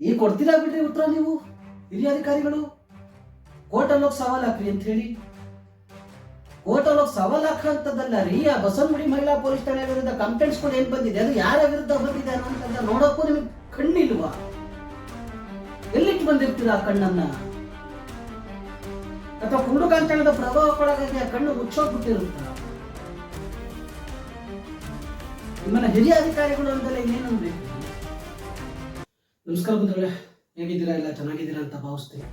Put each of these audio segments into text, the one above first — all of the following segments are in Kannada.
ಈಗ ಕೊಡ್ತೀರಾ ಬಿಡ್ರಿ ಉತ್ತರ ನೀವು? ಹಿರಿಯ ಅಧಿಕಾರಿಗಳು? ಕೋರ್ಟಲ್ಲಿ ಹೋಗಿ ಸವಾಲ್ ಹಾಕ್ರಿ ಅಂತ ಹೇಳಿ. ಕೋರ್ಟಲ್ಲಿ ಹೋಗಿ ಸವಾಲ್ ಹಾಕಂತದ್ದಲ್ಲ ರೀ, ಆ ಬಸವನಗುಡಿ ಮಹಿಳಾ ಪೊಲೀಸ್ ಠಾಣೆ ವಿರುದ್ಧ ಕಂಪ್ಲೇಂಟ್ಸ್ ಕೂಡ ಏನ್ ಬಂದಿದೆ? ಅದು ಯಾರ ವಿರುದ್ಧ ಬಂದಿದೆ ಅನ್ನೋಂಥದ್ದು ನೋಡಕ್ಕೂ ನಿಮಗೆ ಕಣ್ಣಿಲ್ವಾ? ಎಲ್ಲಿಟ್ಟು ಬಂದಿರ್ತೀರ ಆ ಕಣ್ಣನ್ನ? ಅಥವಾ ಕುಂಡು ಪ್ರಭಾವ ಕೊಡೋಕೆ ಆ ಕಣ್ಣು ಮುಚ್ಚೋಗ್ಬಿಟ್ಟಿರುತ್ತ? ನಿಮ್ಮನ್ನ ಹಿರಿಯ ಅಧಿಕಾರಿಗಳು ಅಂತಲೇ ಇನ್ನೇನು ಅನ್ಬೇಕು ನಮಸ್ಕಾರ ಬಂಧುಗಳೇ, ಹೇಗಿದ್ದೀರಾ? ಎಲ್ಲ ಚೆನ್ನಾಗಿದ್ದೀರಾ ಅಂತ ಭಾವಿಸ್ತೀನಿ.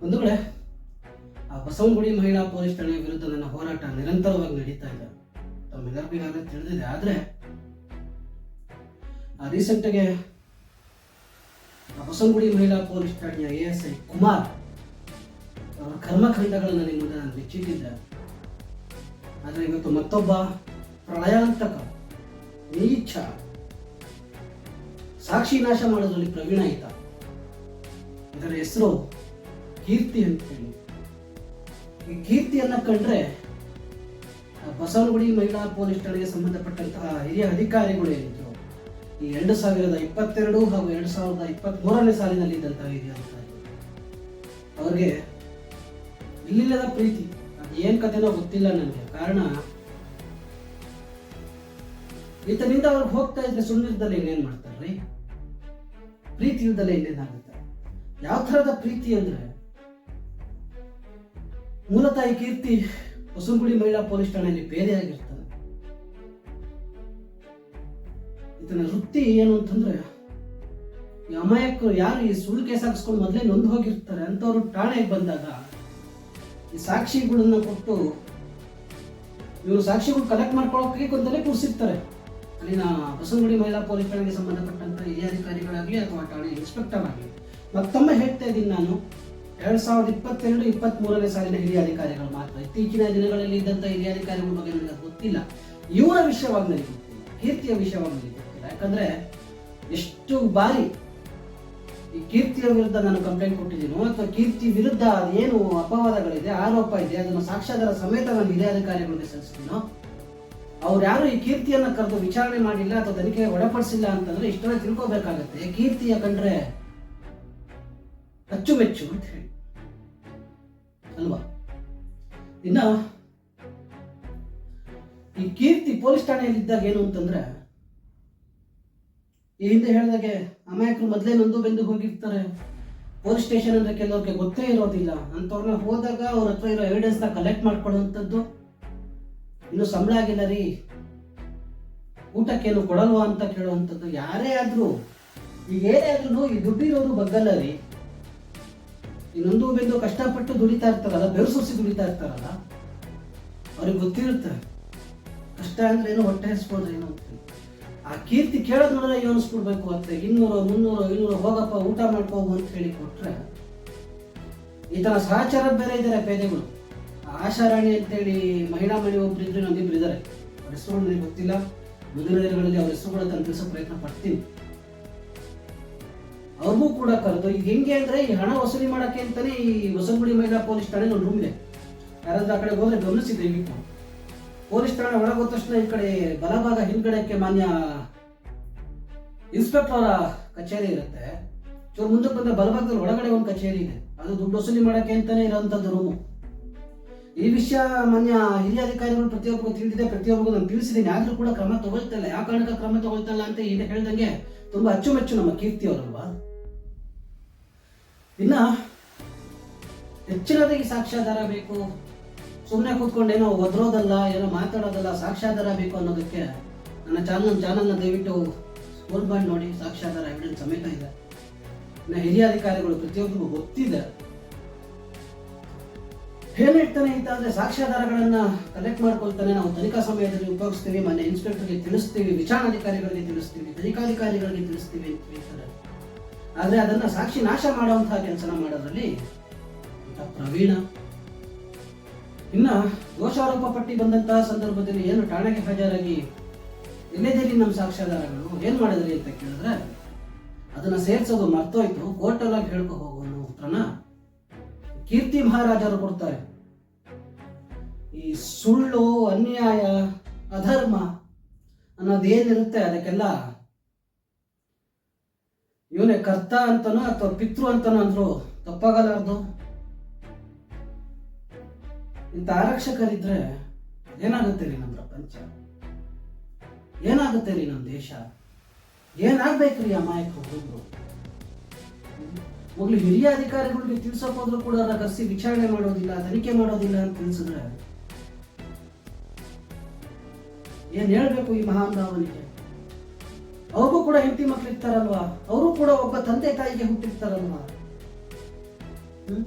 ಬಂಧುಗಳೇ, ಆ ಬಸವನಗುಡಿ ಮಹಿಳಾ ಪೊಲೀಸ್ ಠಾಣೆಯ ವಿರುದ್ಧ ನನ್ನ ಹೋರಾಟ ನಿರಂತರವಾಗಿ ನಡೀತಾ ಇದೆ. ತಮ್ಮೆಲ್ಲರಿಗೂ ಈಗಾಗಲೇ ತಿಳಿದಿದೆ, ಆದ್ರೆ ಆ ರೀಸೆಂಟಾಗೆ ಆ ಬಸವನಗುಡಿ ಮಹಿಳಾ ಪೊಲೀಸ್ ಠಾಣೆಯ ಎ ಎಸ್ ಐ ಕುಮಾರ್ ಅವರ ಕರ್ಮಖಂಡಗಳನ್ನ ನಿಮ್ಮ ಮುಂದೆ ನಾನು ಬಿಚ್ಚಿಟ್ಟಿದ್ದೆ ಆದರೆ ಇವತ್ತು ಮತ್ತೊಬ್ಬ ಪ್ರಳಯಾಂತಕ ನೀಚ ಸಾಕ್ಷಿ ನಾಶ ಮಾಡೋದ್ರಲ್ಲಿ ಪ್ರವೀಣ ಈತ ಇದರ ಹೆಸರು ಕೀರ್ತಿ ಅಂತ ಹೇಳಿ ಈ ಕೀರ್ತಿಯನ್ನ ಕಂಡ್ರೆ ಬಸವನಗುಡಿ ಮಹಿಳಾ ಪೊಲೀಸ್ ಠಾಣೆಗೆ ಸಂಬಂಧಪಟ್ಟಂತಹ ಹಿರಿಯ ಅಧಿಕಾರಿಗಳು ಏನಿದ್ರು ಈ ಎರಡು ಸಾವಿರದ ಇಪ್ಪತ್ತೆರಡು ಹಾಗೂ ಎರಡು ಸಾವಿರದ ಇಪ್ಪತ್ತ್ ಮೂರನೇ ಸಾಲಿನಲ್ಲಿ ಇದ್ದಂತಹ ಹಿರಿಯ ಅಧಿಕಾರಿಗಳು. ಅವ್ರಿಗೆ ಇಲ್ಲಿಲ್ಲದ ಪ್ರೀತಿ, ಅದು ಏನ್ ಕಥೆನೋ ಗೊತ್ತಿಲ್ಲ ನನಗೆ ಕಾರಣ, ಈತನಿಂದ ಅವ್ರಿಗೆ ಹೋಗ್ತಾ ಇದ್ರೆ ಸುಳ್ಳಿಲ್ದಲೆ ಇನ್ನೇನ್ ಮಾಡ್ತಾರ್ರಿ? ಪ್ರೀತಿ ಇಲ್ದಲೆ ಇನ್ನೇನಾಗುತ್ತೆ? ಯಾವ ಥರದ ಪ್ರೀತಿ ಅಂದ್ರೆ? ಮೂಲತಃ ಈ ಕೀರ್ತಿ ಹೊಸಗುಡಿ ಮಹಿಳಾ ಪೊಲೀಸ್ ಠಾಣೆಯಲ್ಲಿ ಬೇರೆಯಾಗಿರ್ತಾನೆ ಇದನ್ನ ವೃತ್ತಿ ಏನು ಅಂತಂದ್ರೆ ಅಮಾಯಕರು ಯಾರು ಈ ಸುಳ್ಳು ಕೇಸ್ ಹಾಕಿಸ್ಕೊಂಡು ಮೊದಲೇ ನೊಂದು ಹೋಗಿರ್ತಾರೆ ಅಂತವ್ರು ಠಾಣೆಗೆ ಬಂದಾಗ ಈ ಸಾಕ್ಷಿಗಳನ್ನ ಕೊಟ್ಟು ಇವರು ಸಾಕ್ಷಿಗಳು ಕಲೆಕ್ಟ್ ಮಾಡ್ಕೊಳ್ಳೋಕೆ ಗೊಂದಲೇ ಕೂರಿಸಿರ್ತಾರೆ. ಅಲ್ಲಿನ ಬಸವನಗುಡಿ ಮಹಿಳಾ ಪೊಲೀಸ್ ಠಾಣೆಗೆ ಸಂಬಂಧಪಟ್ಟಂತ ಹಿರಿಯ ಅಧಿಕಾರಿಗಳಾಗಲಿ ಅಥವಾ ಠಾಣೆ ಇನ್ಸ್ಪೆಕ್ಟರ್ ಆಗಲಿ. ಮತ್ತೊಮ್ಮೆ ಹೇಳ್ತಾ ಇದ್ದೀನಿ ನಾನು, ಎರಡ್ ಸಾವಿರದ ಇಪ್ಪತ್ತೆರಡು ಇಪ್ಪತ್ತ್ ಮೂರನೇ ಸಾಲಿನ ಹಿರಿಯ ಅಧಿಕಾರಿಗಳು ಮಾತ್ರ. ಇತ್ತೀಚಿನ ದಿನಗಳಲ್ಲಿ ಇದ್ದಂಥ ಹಿರಿಯ ಅಧಿಕಾರಿಗಳ ಬಗ್ಗೆ ನನಗೆ ಗೊತ್ತಿಲ್ಲ. ಇವರ ವಿಷಯವಾಗಿ ನನಗೆ ಗೊತ್ತಿಲ್ಲ. ಕೀರ್ತಿಯ ವಿಷಯವಾಗಿ ನನಗೆ ಗೊತ್ತಿಲ್ಲ. ಯಾಕಂದ್ರೆ ಎಷ್ಟು ಬಾರಿ ಈ ಕೀರ್ತಿಯ ವಿರುದ್ಧ ನಾನು ಕಂಪ್ಲೇಂಟ್ ಕೊಟ್ಟಿದ್ದೀನೋ ಅಥವಾ ಕೀರ್ತಿ ವಿರುದ್ಧ ಏನು ಅಪವಾದಗಳಿದೆ, ಆರೋಪ ಇದೆ, ಅದನ್ನು ಸಾಕ್ಷ್ಯಾಧಾರ ಸಮೇತ ನಾನು ಹಿರಿಯ ಅಧಿಕಾರಿಗಳಿಗೆ ಸಲ್ಲಿಸ್ತೀನೋ ಅವ್ರು ಯಾರು ಈ ಕೀರ್ತಿಯನ್ನ ಕರೆದು ವಿಚಾರಣೆ ಮಾಡಿಲ್ಲ ಅಥವಾ ತನಿಖೆ ಒಳಪಡಿಸಿಲ್ಲ ಅಂತಂದ್ರೆ ಇಷ್ಟೆಲ್ಲ ತಿಳ್ಕೊಬೇಕಾಗತ್ತೆ. ಕೀರ್ತಿಯ ಕಂಡ್ರೆ ಅಚ್ಚುಮೆಚ್ಚು ಅಂತ ಹೇಳಿ. ಅಲ್ವಾ? ಇನ್ನ ಈ ಕೀರ್ತಿ ಪೊಲೀಸ್ ಠಾಣೆಯಲ್ಲಿ ಇದ್ದಾಗ ಏನು ಅಂತಂದ್ರೆ, ಈ ಹಿಂದೆ ಹೇಳಿದಾಗೆ ಅಮಾಯಕರು ಮೊದಲೇ ನಂದು ಬೆಂದು ಹೋಗಿರ್ತಾರೆ. ಪೊಲೀಸ್ ಸ್ಟೇಷನ್ ಅಂದ್ರೆ ಕೆಲವ್ರಿಗೆ ಗೊತ್ತೇ ಇರೋದಿಲ್ಲ. ಅಂತವ್ರನ್ನ ಹೋದಾಗ ಅವ್ರ ಹತ್ರ ಇರೋ ಎವಿಡೆನ್ಸ್ನ ಕಲೆಕ್ಟ್ ಮಾಡ್ಕೊಳ್ಳುವಂಥದ್ದು. ಇನ್ನು ಸಂಬಳ ಆಗಿಲ್ಲ ರೀ. ಊಟಕ್ಕೇನು ಕೊಡಲ್ವಾ ಅಂತ ಕೇಳುವಂಥದ್ದು ಯಾರೇ ಆದರೂ, ಈಗ ಏನೇ ಆದ್ರೂ ಈ ದುಡ್ಡಿರೋರು ಬಗ್ಗಲ್ಲ ರೀ. ಇನ್ನೊಂದು ಬಿಂದು ಕಷ್ಟಪಟ್ಟು ದುಡಿತಾ ಇರ್ತಾರಲ್ಲ, ಬೆವರು ಸುರಿಸಿ ದುಡಿತಾ ಇರ್ತಾರಲ್ಲ, ಅವ್ರಿಗೆ ಗೊತ್ತಿರುತ್ತೆ. ಕಷ್ಟ ಅಂದ್ರೆ ಏನು ಹೊಟ್ಟೆ ಹಸ್ಬೋದು ಏನು ಆ ಕೀರ್ತಿ ಕೇಳೋದ್ ನೋಡಿದ್ರೆ ಅಂತ. ಇನ್ನೂರು, ಮುನ್ನೂರು, ಇನ್ನೂರು, ಹೋಗಪ್ಪ, ಊಟ ಮಾಡ್ಕೋಬು ಅಂತ ಹೇಳಿ ಕೊಟ್ರೆ ತರ ಸಹಚಾರ ಬೇರೆ ಇದ್ದಾರೆ ಪೇದೆಗಳು. ಆಶಾರಾಣಿ ಅಂತೇಳಿ ಮಹಿಳಾ ಮನೆ ಒಬ್ರು ಇದ್ರೆ ಇದ್ದಾರೆ ಅವ್ರ ಹೆಸರು ನನಗೆ ಗೊತ್ತಿಲ್ಲ. ಮುಂದಿನ ದಿನಗಳಲ್ಲಿ ಅವ್ರ ಹೆಸರುಗಳ ತಲುಪಿಸೋ ಪ್ರಯತ್ನ ಪಡ್ತೀನಿ. ಅವ್ರಿಗೂ ಕೂಡ ಕರೆದು, ಈಗ ಹೆಂಗೆ ಅಂದ್ರೆ ಈ ಹಣ ವಸೂಲಿ ಮಾಡಕ್ಕೆ ಅಂತಾನೆ ಈ ಹೊಸಗುಡಿ ಮಹಿಳಾ ಪೊಲೀಸ್ ಠಾಣೆ ಒಂದು ರೂಮ್ ಇದೆ. ಯಾರಾದ್ರೂ ಆ ಕಡೆ ಹೋದ್ರೆ ಗಮನಿಸಿ ದಯವಿಟ್ಟು ಪೊಲೀಸ್ ಠಾಣೆ ಒಳಗೆ ಹೋದ ತಕ್ಷಣ ಈ ಕಡೆ ಬಲಭಾಗ ಹಿಂದ್ಗಡೆಕ್ಕೆ ಮಾನ್ಯ ಇನ್ಸ್ಪೆಕ್ಟರ್ ಅವರ ಕಚೇರಿ ಇರುತ್ತೆ. ಚೂರು ಮುಂದಕ್ಕೆ ಬಂದ್ರೆ ಬಲಭಾಗದಲ್ಲಿ ಒಳಗಡೆ ಒಂದು ಕಚೇರಿ ಇದೆ. ಅದು ದುಡ್ಡು ವಸೂಲಿ ಮಾಡಕ್ಕೆ ಅಂತಾನೆ ಇರೋವಂಥದ್ದು ರೂಮು ಈ ವಿಷಯ ಮಾನ್ಯ ಹಿರಿಯ ಅಧಿಕಾರಿಗಳು ಪ್ರತಿಯೊಬ್ಬರು ತಿಳಿದಿದೆ, ಪ್ರತಿಯೊಬ್ಬರಿಗೂ ನಾನು ತಿಳಿಸಿದ್ದೀನಿ. ಆದ್ರೂ ಕೂಡ ಕ್ರಮ ತಗೊಳ್ತಾ ಇಲ್ಲ. ಯಾವ ಕಾರಣಕ್ಕೆ ಕ್ರಮ ತಗೊಳ್ತಾ ಇಲ್ಲ ಅಂತ ಈಗ ಹೇಳ್ದಂಗೆ ತುಂಬಾ ಅಚ್ಚುಮೆಚ್ಚು ನಮ್ಮ ಕೀರ್ತಿ ಅವರಲ್ವಾ? ಇನ್ನ ಹೆಚ್ಚಿನದಾಗಿ ಸಾಕ್ಷ್ಯಾಧಾರ ಬೇಕು. ಸುಮ್ಮನೆ ಕೂತ್ಕೊಂಡು ಏನೋ ಒದ್ರೋದಲ್ಲ, ಏನೋ ಮಾತಾಡೋದಲ್ಲ, ಸಾಕ್ಷ್ಯಾಧಾರ ಬೇಕು ಅನ್ನೋದಕ್ಕೆ ನನ್ನ ಚಾನಲ್ ಚಾನಲ್ನ ದಯವಿಟ್ಟು ಸ್ಕೋರ್ ಮಾಡಿ ನೋಡಿ, ಸಾಕ್ಷ್ಯಾಧಾರ ಎವಿಡೆನ್ಸ್ ಸಮೇತ ಇದೆ. ಹಿರಿಯ ಅಧಿಕಾರಿಗಳು ಪ್ರತಿಯೊಬ್ಬರಿಗೂ ಗೊತ್ತಿದೆ. ಏನ್ ಹೇಳ್ತಾನೆ ಅಂತ ಅಂದ್ರೆ ಸಾಕ್ಷ್ಯಾಧಾರಗಳನ್ನ ಕಲೆಕ್ಟ್ ಮಾಡ್ಕೊಳ್ತಾನೆ. ನಾವು ತನಿಖಾ ಸಮಯದಲ್ಲಿ ಉಪಯೋಗಿಸ್ತೀವಿ, ಮನೆ ಇನ್ಸ್ಪೆಕ್ಟರ್ಗೆ ತಿಳಿಸ್ತೀವಿ, ವಿಚಾರಣಾಧಿಕಾರಿಗಳಿಗೆ ತಿಳಿಸ್ತೀವಿ, ತನಿಖಾಧಿಕಾರಿಗಳಿಗೆ ತಿಳಿಸ್ತೀವಿ ಅಂತ ಹೇಳ್ತಾರೆ. ಆದ್ರೆ ಅದನ್ನ ಸಾಕ್ಷಿ ನಾಶ ಮಾಡುವಂತಹ ಕೆಲಸನ ಮಾಡೋದ್ರಲ್ಲಿ ಪ್ರವೀಣ. ಇನ್ನ ದೋಷಾರೋಪ ಪಟ್ಟಿ ಬಂದಂತಹ ಸಂದರ್ಭದಲ್ಲಿ ಏನು ಠಾಣೆಗೆ ಹಾಜರಾಗಿ ಎಲ್ಲಿದ್ದೀರಿ ನಮ್ಮ ಸಾಕ್ಷ್ಯಾಧಾರಗಳು ಏನ್ ಮಾಡಿದ್ರಿ ಅಂತ ಕೇಳಿದ್ರೆ ಅದನ್ನ ಸೇರಿಸೋದು ಮರ್ತೋಯ್ತು ಕೋರ್ಟಲ್ಲಾಗಿ ಹೇಳ್ಕೊ ಹೋಗೋಣ ಉತ್ತರನ ಕೀರ್ತಿ ಮಹಾರಾಜರು ಕೊಡ್ತಾರೆ. ಈ ಸುಳ್ಳು, ಅನ್ಯಾಯ, ಅಧರ್ಮ ಅನ್ನೋದೇನಿರುತ್ತೆ ಅದಕ್ಕೆಲ್ಲ ಇವನೇ ಕರ್ತ ಅಂತನೋ ಅಥವಾ ಪಿತೃ ಅಂತನೋ ಅಂದ್ರು ತಪ್ಪಾಗಲಾರ್ದು. ಇಂಥ ಆರಕ್ಷಕರಿದ್ರೆ ಏನಾಗುತ್ತೆ ರೀ ನಮ್ಮ ಪ್ರಪಂಚ? ಏನಾಗುತ್ತೆ ರೀ ನಮ್ಮ ದೇಶ? ಏನಾಗ್ಬೇಕ್ರಿ ಅಮಾಯಕ ಹುಡುಗರು? ಮೊದಲು ಹಿರಿಯ ಅಧಿಕಾರಿಗಳಿಗೆ ತಿಳ್ಸೋಕ್ ಹೋದ್ರು ಕೂಡ ಅದನ್ನ ಕರೆಸಿ ವಿಚಾರಣೆ ಮಾಡೋದಿಲ್ಲ, ತನಿಖೆ ಮಾಡೋದಿಲ್ಲ ಅಂತ ತಿಳಿಸಿದ್ರೆ ಏನ್ ಹೇಳ್ಬೇಕು ಈ ಮಹಾನುಭಾವನಿಗೆ ಅವ್ರಿಗೂ ಕೂಡ ಹೆಂಡತಿ ಮಕ್ಳು ಇರ್ತಾರಲ್ವಾ? ಅವರು ಕೂಡ ಒಬ್ಬ ತಂದೆ ತಾಯಿಗೆ ಹುಟ್ಟಿರ್ತಾರಲ್ವಾ? ಹ್ಮ್?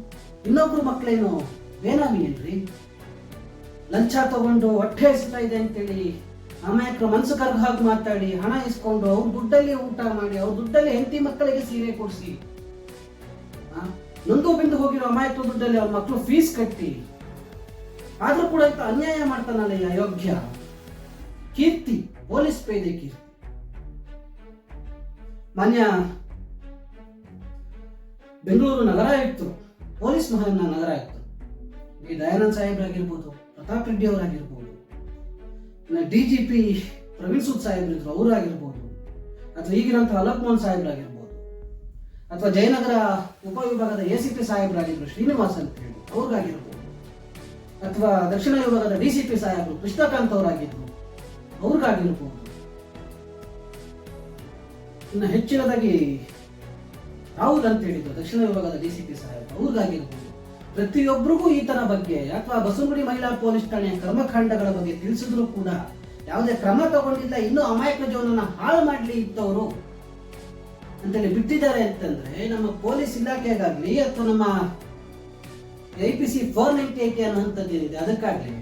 ಇನ್ನೊಬ್ರು ಮಕ್ಳೇನು? ಬೇನಾಮಿ ಏನ್ರಿ? ಲಂಚ ತಗೊಂಡು ಹೊಟ್ಟೆ ಹೆಸ್ತಾ ಇದೆ ಅಂತೇಳಿ ಅಮಾಯಕರು ಮನ್ಸು ಕರ್ಗ ಹಾಗೆ ಮಾತಾಡಿ ಹಣ ಇಸ್ಕೊಂಡು ಅವ್ರ ದುಡ್ಡಲ್ಲಿ ಊಟ ಮಾಡಿ, ಅವ್ರ ದುಡ್ಡಲ್ಲಿ ಹೆಂಡತಿ ಮಕ್ಕಳಿಗೆ ಸೀರೆ ಕೊಡಿಸಿ ನೊಂದು ಬಿಂದು ಹೋಗಿರೋ ಅಮಾಯಕ ದುಡ್ಡಲ್ಲಿ ಅವ್ರ ಮಕ್ಕಳು ಫೀಸ್ ಕಟ್ಟಿ. ಆದ್ರೂ ಕೂಡ ಇಂಥ ಅನ್ಯಾಯ ಮಾಡ್ತಾನಲ್ಲ ಈ ಅಯೋಗ್ಯ. ಕೀರ್ತಿ ಪೊಲೀಸ್ ಪೇದೆ ಕೀರ್ತಿ. ಮಾನ್ಯ ಬೆಂಗಳೂರು ನಗರ ಆಯುಕ್ತರು, ಪೊಲೀಸ್ ಮಹಾ ನಗರ ಆಯುಕ್ತರು. ಈ ದಯಾನಂದ್ ಸಾಹೇಬ್ರಾಗಿರ್ಬೋದು, Pratap Reddy ಅವರಾಗಿರ್ಬೋದು D G P Praveen Sood ಸಾಹೇಬ್ರಿದ್ರು, ಅವರಾಗಿರ್ಬೋದು, ಅಥವಾ ಈಗಿನಂತಹ ಅಲಕ್ ಮೋಹನ್ ಸಾಹೇಬ್ರಾಗಿರ್ಬೋದು. ಅಥವಾ ಜಯನಗರ ಉಪವಿಭಾಗದ ಎ ಸಿ ಪಿ ಸಾಹೇಬರಾಗಿದ್ದರು ಶ್ರೀನಿವಾಸ್ ಅಂತ ಹೇಳಿ, ಅವ್ರಿಗಾಗಿರ್ಬೋದು. ಅಥವಾ ದಕ್ಷಿಣ ವಿಭಾಗದ ಡಿ ಸಿ ಪಿ ಸಾಹೇಬರು ಕೃಷ್ಣಕಾಂತ್ ಅವರಾಗಿದ್ರು, ಅವ್ರಿಗಾಗಿರ್ಬೋದು. ಇನ್ನು ಹೆಚ್ಚಿನದಾಗಿ ರಾಹುಲ್ ಅಂತ ಹೇಳಿದ್ರು, ದಕ್ಷಿಣ ವಿಭಾಗದ ಡಿ ಸಿ ಪಿ ಸಾಹೇಬ್ ಅವ್ರಿಗಾಗಿರ್ಬೋದು. ಪ್ರತಿಯೊಬ್ಬರಿಗೂ ಈತನ ಬಗ್ಗೆ, ಅಥವಾ ಬಸವನಗುಡಿ ಮಹಿಳಾ ಪೊಲೀಸ್ ಠಾಣೆಯ ಕರ್ಮಕಾಂಡಗಳ ಬಗ್ಗೆ ತಿಳಿಸಿದ್ರು ಕೂಡ ಯಾವುದೇ ಕ್ರಮ ತಗೊಂಡಿಲ್ಲ, ಇನ್ನೂ ಅಮಾಯಕ ಜೀವನ ಹಾಳು ಮಾಡಲಿ ಇತ್ತವರು ಅಂತೇಳಿ ಬಿಟ್ಟಿದ್ದಾರೆ ಅಂತಂದ್ರೆ ನಮ್ಮ ಪೊಲೀಸ್ ಇಲಾಖೆಗಾಗ್ಲಿ ಅಥವಾ ನಮ್ಮ I P C four ninety eight ಅನ್ನೋಂಥದ್ದು ಏನಿದೆ, ಅದಕ್ಕಾಗ್ಲಿ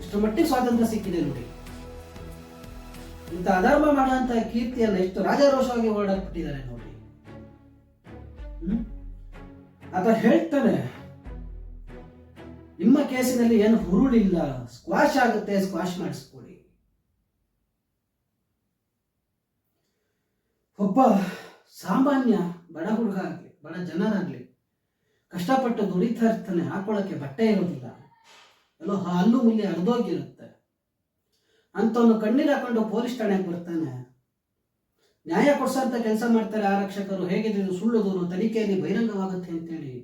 ಇಷ್ಟು ಮಟ್ಟಿಗೆ ಸ್ವಾತಂತ್ರ್ಯ ಸಿಕ್ಕಿದೆ ನೋಡಿ. ಇಂಥ ಅಧರ್ಮ ಮಾಡುವಂತ ಕೀರ್ತಿಯನ್ನ ಎಷ್ಟು ರಾಜಾರೋಷವಾಗಿ ಓಡಾಡ್ಬಿಟ್ಟಿದ್ದಾರೆ ನೋಡಿ. ಹ್ಮ್? ಆತ ಹೇಳ್ತಾನೆ, ನಿಮ್ಮ ಕೇಸಿನಲ್ಲಿ ಏನು ಹುರುಳಿಲ್ಲ ಸ್ಕ್ವಾಶ್ ಆಗುತ್ತೆ ಸ್ಕ್ವಾಶ್ ಮಾಡಿಸ್ಕೊಡಿ ಒಬ್ಬ ಸಾಮಾನ್ಯ ಬಡ ಹುಡುಗ ಆಗಲಿ, ಬಡ ಜನರಾಗಲಿ, ಕಷ್ಟಪಟ್ಟು ದುಡಿತಾ ಇರ್ತಾನೆ ಹಾಕೊಳ್ಳೋಕ್ಕೆ ಬಟ್ಟೆ ಇರೋದಿಲ್ಲ. ಎಲ್ಲೋ ಹಲ್ಲು ಮುಲ್ಲಿ ಹರಿದೋಗಿರುತ್ತೆ. ಅಂತವನು ಕಣ್ಣೀರು ಹಾಕೊಂಡು ಪೊಲೀಸ್ ಠಾಣೆಗೆ ಬರ್ತಾನೆ. ನ್ಯಾಯ ಕೊಡ್ಸಂತ ಕೆಲಸ ಮಾಡ್ತಾರೆ ಆರಕ್ಷಕರು. ಹೇಗಿದ್ರು ಸುಳ್ಳು ದೂರು, ತನಿಖೆಯಲ್ಲಿ ಬಹಿರಂಗವಾಗುತ್ತೆ ಅಂತೇಳಿ.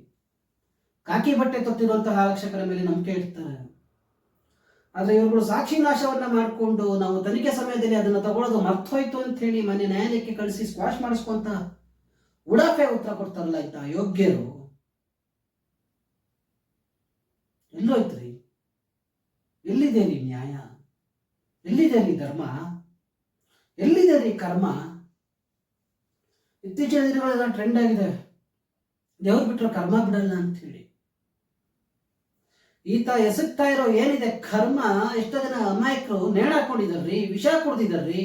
ಕಾಕಿ ಬಟ್ಟೆ ತೊತ್ತಿರುವಂತಹ ಆರಕ್ಷಕರ ಮೇಲೆ ನಂಬಿಕೆ ಇಡ್ತಾರೆ. ಆದ್ರೆ ಇವುಗಳು ಸಾಕ್ಷಿ ನಾಶವನ್ನ ಮಾಡಿಕೊಂಡು ನಾವು ತನಿಖೆ ಸಮಯದಲ್ಲಿ ಅದನ್ನ ತಗೊಳ್ಳೋದು ಮರ್ತೋಯ್ತು ಅಂತ ಹೇಳಿ ಮನೆ ನ್ಯಾಯಾಲಯಕ್ಕೆ ಕಳಿಸಿ ಸ್ಕ್ವಾಶ್ ಮಾಡಿಸ್ಕೊಂತ ಉಡಾಫೆ ಉತ್ತರ ಕೊಡ್ತಾರಲ್ಲ ಆಯ್ತಾ, ಯೋಗ್ಯರು? ಎಲ್ಲೋಯ್ತ್ರಿ. ಎಲ್ಲಿದೆ ರೀ ನ್ಯಾಯ? ಎಲ್ಲಿದೆ ರೀ ಧರ್ಮ? ಎಲ್ಲಿದೆ ರೀ ಕರ್ಮ? ಇತ್ತೀಚಿನ ದಿನಗಳೆಲ್ಲ ಟ್ರೆಂಡ್ ಆಗಿದೆ. ದೇವ್ರು ಬಿಟ್ಟರೆ ಕರ್ಮ ಬಿಡಲ್ಲ ಅಂತ ಹೇಳಿ. ಈತ ಎಸಗ್ತಾ ಇರೋ ಏನಿದೆ ಕರ್ಮ, ಎಷ್ಟೋ ಜನ ಅಮಾಯಕರು ನೇಣ ಹಾಕೊಂಡಿದಾರ್ರಿ ವಿಷ ಕುಡ್ದಿದಾರ್ರಿ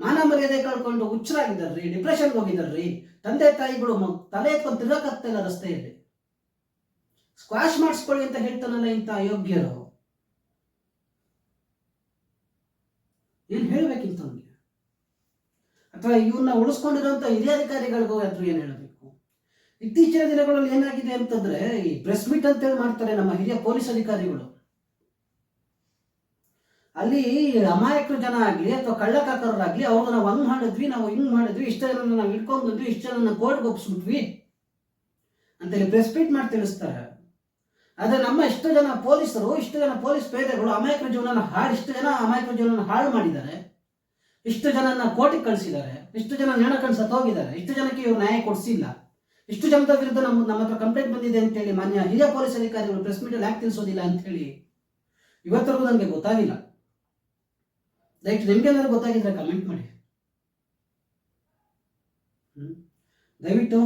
ಮಾನ ಮರ್ಯಾದೆ ಕಳ್ಕೊಂಡು ಹುಚ್ಚರಾಗಿದ್ದಾರ್ರಿ ಡಿಪ್ರೆಷನ್ಗೆ ಹೋಗಿದಾರ್ರಿ ತಂದೆ ತಾಯಿಗಳು ತಲೆ ಎತ್ಕೊಂಡು ಇಲ್ಲ ರಸ್ತೆಯಲ್ಲಿ ಸ್ಕ್ವಾಶ್ ಮಾಡಿಸ್ಕೊಳ್ಳಿ ಅಂತ ಹೇಳ್ತಾನಲ್ಲ ಇಂಥ ಅಯೋಗ್ಯರು. ಏನ್ ಹೇಳ್ಬೇಕಿಂತ ಅಥವಾ ಇವನ್ನ ಉಳಿಸ್ಕೊಂಡಿರುವಂತ ಹಿರಿಯ ಅಧಿಕಾರಿಗಳಿಗೂ ಅದ್ರೂ ಏನ್ ಹೇಳಬೇಕು? ಇತ್ತೀಚಿನ ದಿನಗಳಲ್ಲಿ ಏನಾಗಿದೆ ಅಂತಂದ್ರೆ ಈ ಪ್ರೆಸ್ ಮೀಟ್ ಅಂತೇಳಿ ಮಾಡ್ತಾರೆ ನಮ್ಮ ಹಿರಿಯ ಪೊಲೀಸ್ ಅಧಿಕಾರಿಗಳು. ಅಲ್ಲಿ ಅಮಾಯಕರು ಜನ ಆಗ್ಲಿ ಅಥವಾ ಕಳ್ಳಕಾಕರಾಗ್ಲಿ ಅವ್ರನ್ನ ನಾವು ಹಂಗ್ ಮಾಡಿದ್ವಿ, ನಾವು ಹಿಂಗ್ ಮಾಡಿದ್ವಿ, ಇಷ್ಟ ಜನ ನಾವು ಇಟ್ಕೊಂಡ್ವಿ ಬಂದ್ವಿ ಇಷ್ಟ ಜನ ಕೋರ್ಟ್ಗೆ ಒಪ್ಸ್ಬಿಟ್ವಿ ಅಂತೇಳಿ ಪ್ರೆಸ್ ಮೀಟ್ ಮಾಡಿ ತಿಳಿಸ್ತಾರೆ. ಆದ್ರೆ ನಮ್ಮ ಇಷ್ಟು ಜನ ಪೊಲೀಸರು, ಇಷ್ಟು ಜನ ಪೊಲೀಸ್ ಪೇದೆಗಳು ಅಮಾಯಕರ ಜೀವನ ಹಾಳು, ಇಷ್ಟು ಜನ ಅಮಾಯಕರ ಜೀವನ ಹಾಳು ಮಾಡಿದ್ದಾರೆ. ಇಷ್ಟು ಜನನ ಕೋರ್ಟಿಗೆ ಕಳಿಸಿದ್ದಾರೆ, ಇಷ್ಟು ಜನ ನೇಣ ಕಳ್ಸತ್ತೋಗಿದ್ದಾರೆ ಸತ್ತೋಗಿದ್ದಾರೆ, ಇಷ್ಟು ಜನಕ್ಕೆ ಇವ್ರು ನ್ಯಾಯ ಕೊಡಿಸಿಲ್ಲ. ಇಷ್ಟು ಜನದ ವಿರುದ್ಧ ನಮ್ಮ ನಮ್ಮ ಹತ್ರ ಕಂಪ್ಲೇಂಟ್ ಬಂದಿದೆ ಅಂತ ಹೇಳಿ ಮಾನ್ಯ ಹಿರಿಯ ಪೊಲೀಸ್ ಅಧಿಕಾರಿಗಳು ಪ್ರೆಸ್ ಮೀಟಲ್ಲಿ ಯಾಕೆ ತಿಳಿಸೋದಿಲ್ಲ ಅಂತೇಳಿ ಇವತ್ತರೆಗೂ ನನಗೆ ಗೊತ್ತಾಗಿಲ್ಲ. ದಯವಿಟ್ಟು ಏನಾದ್ರು ಗೊತ್ತಾಗಿದ್ರೆ ಕಮೆಂಟ್ ಮಾಡಿ. ದಯವಿಟ್ಟು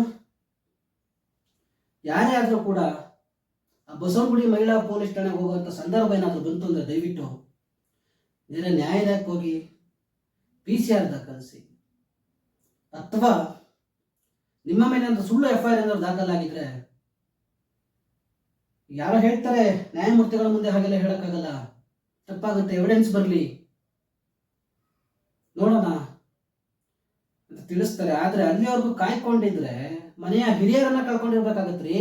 ಯಾರೇ ಆದರೂ ಕೂಡ ಆ ಬಸವನಗುಡಿ ಮಹಿಳಾ ಪೊಲೀಸ್ ಠಾಣೆಗೆ ಹೋಗುವಂಥ ಸಂದರ್ಭ ಏನಾದರೂ ಬಂತು ಅಂದರೆ ದಯವಿಟ್ಟು ನೇರ ನ್ಯಾಯಾಲಯಕ್ಕೆ ಹೋಗಿ ಪಿ ಸಿ ಆರ್ ದಾಖಲಿಸಿ. ಅಥವಾ ನಿಮ್ಮ ಮೇಲೆ ಅಂತ ಸುಳ್ಳು ಎಫ್ ಐ ಆರ್ ಏನಾದ್ರು ದಾಖಲಾಗಿದ್ರೆ ಯಾರೋ ಹೇಳ್ತಾರೆ ನ್ಯಾಯಮೂರ್ತಿಗಳ ಮುಂದೆ ಹಾಗೆಲ್ಲ ಹೇಳಕ್ಕಾಗಲ್ಲ. ತಪ್ಪಾಗುತ್ತೆ ಎವಿಡೆನ್ಸ್ ಬರಲಿ. ನೋಡೋಣ. ಅಂತ ತಿಳಿಸ್ತಾರೆ. ಆದ್ರೆ ಅಲ್ಲಿವರೆಗೂ ಕಾಯ್ಕೊಂಡಿದ್ರೆ ಮನೆಯ ಹಿರಿಯರನ್ನ ಕಳ್ಕೊಂಡಿರ್ಬೇಕಾಗತ್ರಿ.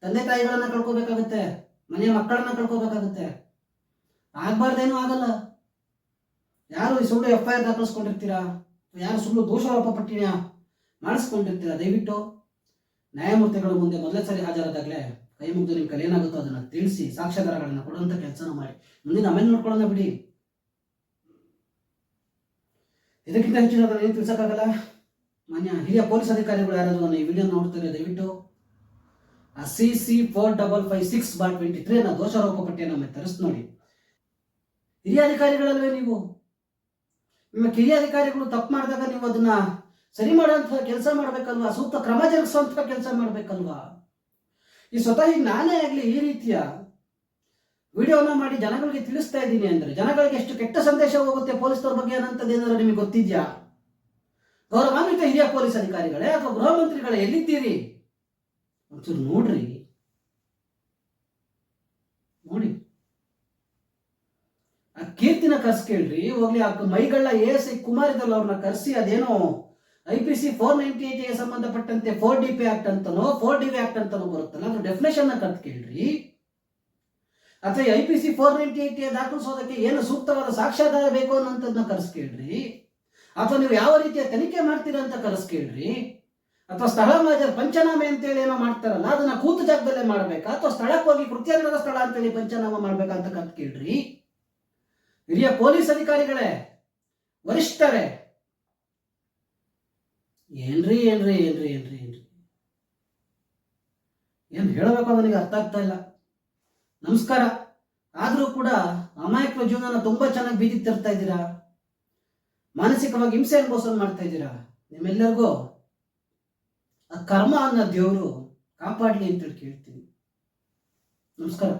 ತಂದೆ ತಾಯಿಗಳನ್ನ ಕಳ್ಕೊಬೇಕಾಗತ್ತೆ. ಮನೆಯ ಮಕ್ಕಳನ್ನ ಕಳ್ಕೊಬೇಕಾಗತ್ತೆ. ಆಗ್ಬಾರ್ದೇನೂ ಆಗಲ್ಲ. ಯಾರು ಈ ಸುಳ್ಳು ಎಫ್ ಐ ಆರ್ ದಾಖಲಿಸ್ಕೊಂಡಿರ್ತೀರಾ? ಯಾರು ಸುಳ್ಳು ದೋಷಾರೋಪ ಪಟ್ಟಿನ ಮಾಡಿಸ್ಕೊಂಡಿರ್ತೀರ? ದಯವಿಟ್ಟು ನ್ಯಾಯಮೂರ್ತಿಗಳ ಮುಂದೆ ಮೊದಲೇ ಸರಿ ಹಾಜರಾದಾಗಲೇ ಕೈ ಮುಗಿದು ನಿಮ್ಮ ಕೈಲಿ ಏನಾಗುತ್ತೋ ಅದನ್ನು ತಿಳಿಸಿ, ಸಾಕ್ಷ್ಯಾಧಾರಗಳನ್ನು ಕೊಡುವಂಥ ಕೆಲಸನ ಮಾಡಿ. ಮುಂದಿನ ಆಮೇಲೆ ನೋಡ್ಕೊಳ್ಳೋಣ ಬಿಡಿ. ಇದಕ್ಕಿಂತ ಹೆಚ್ಚಿನ ಏನು ತಿಳಿಸೋಕ್ಕಾಗಲ್ಲ? ಮಾನ್ಯ ಹಿರಿಯ ಪೊಲೀಸ್ ಅಧಿಕಾರಿಗಳು ಯಾರಾದರೂ ಈ ವಿಡಿಯೋ ನೋಡ್ತಾರೆ ದಯವಿಟ್ಟು ಆ C C four double five six bar twenty three ಅನ್ನೋ ದೋಷಾರೋಪ ಪಟ್ಟಿಯನ್ನು ತರಿಸಿ ನೋಡಿ. ಹಿರಿಯ ಅಧಿಕಾರಿಗಳಲ್ವೇ ನೀವು? ನಿಮ್ಮ ಕಿರಿಯ ಅಧಿಕಾರಿಗಳು ತಪ್ಪು ಮಾಡಿದಾಗ ನೀವು ಅದನ್ನ ಸರಿ ಮಾಡುವಂತಹ ಕೆಲಸ ಮಾಡಬೇಕಲ್ವಾ? ಸೂಕ್ತ ಕ್ರಮ ಜರುಗಿಸುವಂಥ ಕೆಲಸ ಮಾಡಬೇಕಲ್ವಾ? ಈ ಸ್ವತಃ ಈಗ ನಾನೇ ಆಗಲಿ ಈ ರೀತಿಯ ವಿಡಿಯೋನ ಮಾಡಿ ಜನಗಳಿಗೆ ತಿಳಿಸ್ತಾ ಇದ್ದೀನಿ ಅಂದ್ರೆ, ಜನಗಳಿಗೆ ಎಷ್ಟು ಕೆಟ್ಟ ಸಂದೇಶ ಹೋಗುತ್ತೆ ಪೊಲೀಸರ ಬಗ್ಗೆ ಏನಾದ್ರು ನಿಮಗೆ ಗೊತ್ತಿದ್ಯಾ? ಗೌರವಾನ್ವಿತ ಹಿರಿಯ ಪೊಲೀಸ್ ಅಧಿಕಾರಿಗಳೇ ಅಥವಾ ಗೃಹ ಮಂತ್ರಿಗಳೇ ಎಲ್ಲಿದ್ದೀರಿ? ಒಂಚೂರು ನೋಡ್ರಿ. ನೋಡಿ. ಆ ಕೀರ್ತಿನ ಕರ್ಸ್ ಕೇಳ್ರಿ. ಹೋಗ್ಲಿ, ಆ ಮೈಗಳ ಎ ಎಸ್ ಐ ಕುಮಾರ್ ಇದ್ದಲ್ಲ ಅವ್ರನ್ನ ಕರೆಸಿ ಅದೇನೋ I P C four ninety ಏಟ್ಗೆ ಸಂಬಂಧಪಟ್ಟಂತೆ ಫೋರ್ ಡಿ ಪಿ ಆಕ್ಟ್ ಅಂತನೋ ಫೋರ್ ಡಿ ವಿ ಆಕ್ಟ್ ಅಂತನೋ ಬರುತ್ತಲ್ಲ ಅದ್ರ ಡೆಫಿನೇಷನ್ ಕಂತ ಕೇಳ್ರಿ. ಅಥವಾ I P C four ninety eight ದಾಖಲಿಸೋದಕ್ಕೆ ಏನು ಸೂಕ್ತವಾದ ಸಾಕ್ಷ್ಯಾಧಾರ ಬೇಕು ಅನ್ನೋಂಥದ್ದನ್ನ ಕರೆಸ್ ಕೇಳ್ರಿ. ಅಥವಾ ನೀವು ಯಾವ ರೀತಿಯ ತನಿಖೆ ಮಾಡ್ತೀರಾ ಅಂತ ಕರೆಸ್ ಕೇಳ್ರಿ. ಅಥವಾ ಸ್ಥಳ ಮಾಜರ್ ಪಂಚನಾಮೆ ಅಂತೇಳಿ ಏನೋ ಮಾಡ್ತಾರಲ್ಲ, ಅದನ್ನ ಕೂತು ಜಾಗದಲ್ಲೇ ಮಾಡ್ಬೇಕಾ? ಅಥವಾ ಸ್ಥಳಕ್ಕೆ ಹೋಗಿ ಕೃತ್ಯಗಳ ಸ್ಥಳ ಅಂತೇಳಿ ಪಂಚನಾಮ ಮಾಡ್ಬೇಕಂತ ಕತ್ ಕೇಳ್ರಿ. ಹಿರಿಯ ಪೊಲೀಸ್ ಅಧಿಕಾರಿಗಳೇ, ವರಿಷ್ಠರೇ ಏನ್ರಿ ಏನ್ರಿ ಏನ್ರಿ ಏನ್ರಿ ಏನ್ರಿ? ಏನು ಹೇಳಬೇಕು ನನಗೆ ಅರ್ಥ ಆಗ್ತಾ ಇಲ್ಲ? ನಮಸ್ಕಾರ. ಆದರೂ ಕೂಡ ಅಮಾಯಕ ಜೀವನನ ತುಂಬಾ ಚೆನ್ನಾಗಿ ಬೀದಿ ತರ್ತಾ ಇದ್ದೀರಾ? ಮಾನಸಿಕವಾಗಿ ಹಿಂಸೆ ಅನುಭವಿಸೋದು ಮಾಡ್ತಾ ಇದ್ದೀರಾ? ನಿಮ್ಮೆಲ್ಲರಿಗೂ ಆ ಕರ್ಮ ಅನ್ನೋ ದೇವರು ಕಾಪಾಡ್ಲಿ ಅಂತೇಳಿ ಕೇಳ್ತೀನಿ. ನಮಸ್ಕಾರ.